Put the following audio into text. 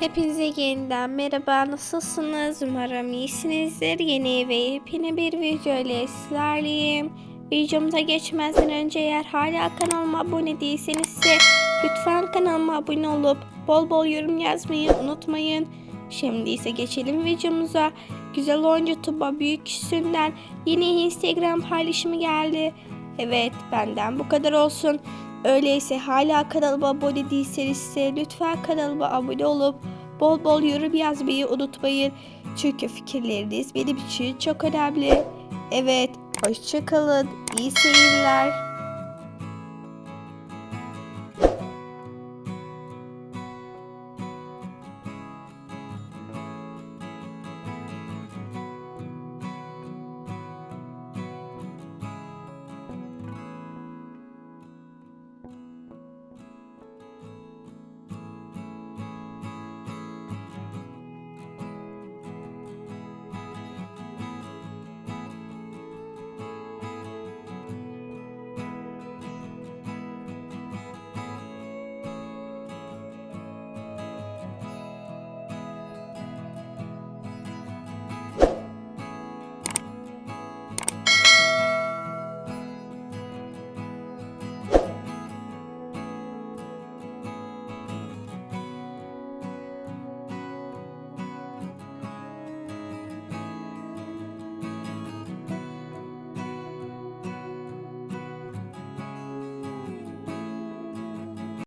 Hepinize yeniden merhaba. Nasılsınız? Umarım iyisinizdir. Yeni ve yepyeni bir video ile sizlerleyim. Videomuza geçmezden önce eğer hala kanalıma abone değilseniz ise lütfen kanalıma abone olup bol bol yorum yazmayı unutmayın. Şimdi ise geçelim videomuza. Güzel oyuncu Tuba Büyük Üstünden yeni Instagram paylaşımı geldi. Evet benden bu kadar olsun Öyleyse hala kanalıma abone değilseniz lütfen kanalıma abone olup bol bol yorum yazmayı unutmayın. Çünkü fikirleriniz benim için çok önemli. Evet, hoşçakalın. İyi seyirler.